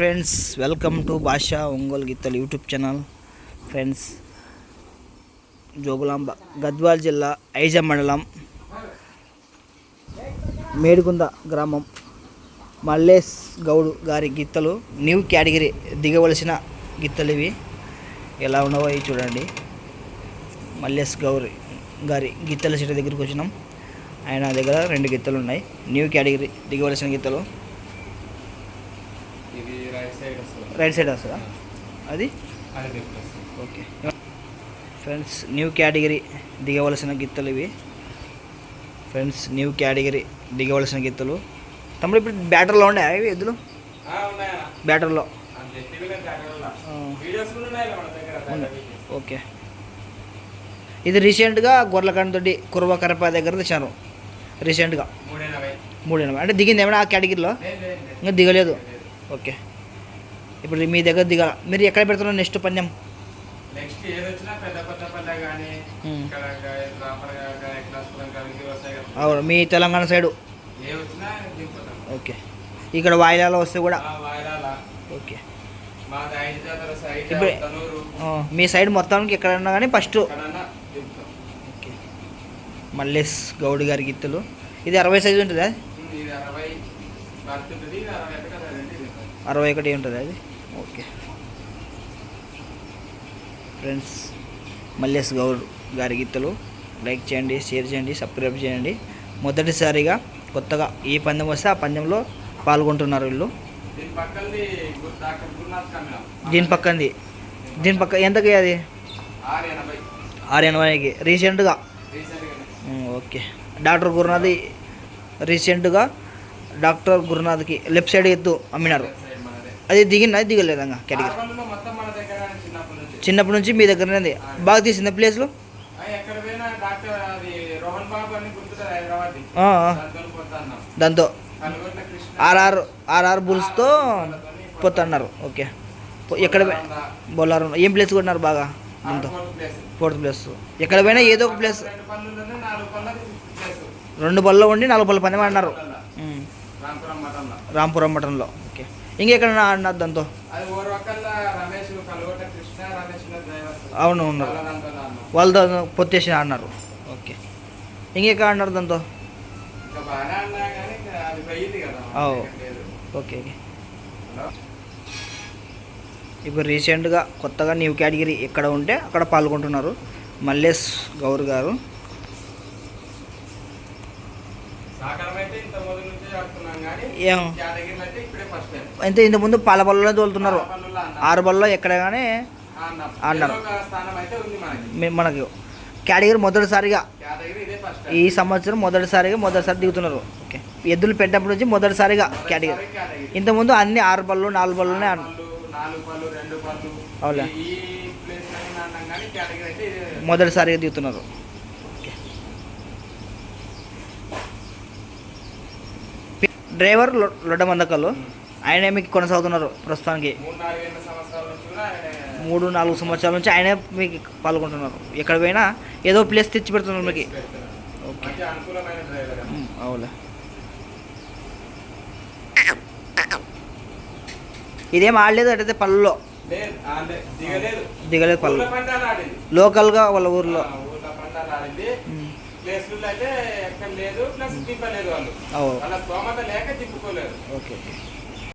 Friends welcome to భాషా ఒంగోలు గీతలు YouTube channel. Friends Jogulamba Gadwal జిల్లా ఐజ మండలం మేడుకుంద గ్రామం మల్లేష్ గౌడ్ గారి గీతలు న్యూ కేటగిరీ దిగవలసిన గీతలు ఇవి. ఎలా ఉన్నావో అవి చూడండి. మల్లేష్ గౌరి గారి గిత్తల చెట్టు దగ్గరికి వచ్చినాం. ఆయన దగ్గర రెండు గీతలు ఉన్నాయి. న్యూ కేటగిరీ దిగవలసిన గీతలు. ఇది రైట్ సైడ్ వస్తుంది. రైట్ సైడ్ వస్తుందా? అది? ఓకే ఫ్రెండ్స్ న్యూ కేటగిరీ దిగవలసిన గిత్తలు ఇవి. ఫ్రెండ్స్ న్యూ కేటగిరీ దిగవలసిన గిత్తలు. తమ్ముడు ఇప్పుడు బ్యాటర్లో ఉండే ఇవి ఎద్దులు? ఉన్నాయా? బ్యాటర్లో. ఉన్నాయి? ఉన్నాయి. ఓకే ఇది రీసెంట్గా గొర్రెలకంటతోటి కుర్వ కరప దగ్గర తెచ్చారు. రీసెంట్గా. మూడు ఎనభై అంటే దిగింది ఏమైనా ఆ కేటగిరీలో. ఇంకా దిగలేదు. లేదు. ఓకే. ఇప్పుడు మీ దగ్గర దిగాల మీరు ఎక్కడ పెడుతున్నారు నెక్స్ట్ పందెం? నెక్స్ట్ ఏది వచ్చినా పెద్ద కొత్త పల్లె కానీ. ఇక్కడ అవును మీ తెలంగాణ సైడు. ఓకే. ఇక్కడ వాయిలాలో వస్తే కూడా. ఓకే. ఇప్పుడు- మీ సైడ్ మొత్తానికి ఎక్కడన్నా కానీ ఫస్ట్. ఓకే. మల్లేష్ గౌడ్ గారి గిత్తలు. ఇది అరవై సైజు ఉంటుందా? అరవై ఒకటి ఉంటుంది అది. ఓకే. ఫ్రెండ్స్ మల్లేష్ గౌడ్ గారి గీతలు. లైక్ చేయండి షేర్ చేయండి సబ్స్క్రైబ్ చేయండి. మొదటిసారిగా కొత్తగా ఏ పందెం వస్తే ఆ పందెంలో పాల్గొంటున్నారు వీళ్ళు. దీని పక్కనది దీని పక్కంది. దీని పక్క ఎంతకి అది? ఆరు ఎనభైకి. రీసెంట్గా. ఓకే. డాక్టర్ గురునాథ్ రీసెంట్గా డాక్టర్ గురునాథ్కి లెఫ్ట్ సైడ్ ఎత్తు అమ్మినారు. అది దిగిందా దిగలేదు కేటగిరీ. చిన్నప్పటి నుంచి. మీ దగ్గరనే ఉంది. బాగా తీసింది ప్లేస్లో? అది దాంతో. ఆర్ఆర్ ఆర్ఆర్ బుల్స్తో పోతున్నారు. ఓకే. ఎక్కడ బొల్లారం ఏం ప్లేస్ కొన్నారు బాగా దాంతో? Fourth place. ఎక్కడ పోయినా ఏదో ఒక ప్లేస్. రెండు బల్లో ఉండి నాలుగు పందెం ఆడినారు ఉమ్. రాంపురం మఠంలో. ఓకే ఇంకెక్కడ ఆడినారు దాంతో? అవును ఉన్నారు వాళ్ళతో పొత్తేసి ఆడినారు. ఓకే. ఇంకెక్కడ ఆడినారు దాంతో? Okay okay. ఇప్పుడు రీసెంట్గా కొత్తగా న్యూ కేటగిరీ ఎక్కడ ఉంటే అక్కడ పాల్గొంటున్నారు మల్లేష్ గౌర్ గారు. అయితే ఇంత ఇంతకుముందు పాల బల్లలో తోలుతున్నారు. ఆరు బల్లో ఎక్కడ కానీ అన్నాం. అన్నారు. మనకి. కేటగిరీ మొదటిసారిగా ఈ సంవత్సరం మొదటిసారిగా మొదటిసారి దిగుతున్నారు. ఓకే. ఎద్దులు పెట్టినప్పటి నుంచి మొదటిసారిగా కేటగిరీ ఇంతకుముందు అన్ని ఆరు బళ్ళు నాలుగు బళ్ళనే ఆడ పళ్ళు నాలుగు పళ్ళు రెండు పళ్ళు అవునా? మొదటిసారిగా దిగుతున్నారు ఓకే డ్రైవర్ లొ- లొడ్డ మందకల్లు ఆయనే మీకు కొనసాగుతున్నారు ప్రస్తుతానికి. మూడు నాలుగు సంవత్సరాల నుంచి ఆయన మీకు పాల్గొంటున్నారు. ఎక్కడ పోయినా ఏదో ప్లేస్ తెచ్చి పెడుతున్నారు మీకు. ఓకే. అవులే. ఇదేం ఆడలేదు అటైతే పళ్ళలో దిగలేదు. పళ్ళు లోకల్గా వాళ్ళ ఊర్లో. ప్లేస్లు అయితే ఎక్కడ లేదు ప్లస్ తిప్పలేదు వాళ్ళు. వాళ్ళ స్తోమత లేక తిప్పుకోలేదు ఓకే.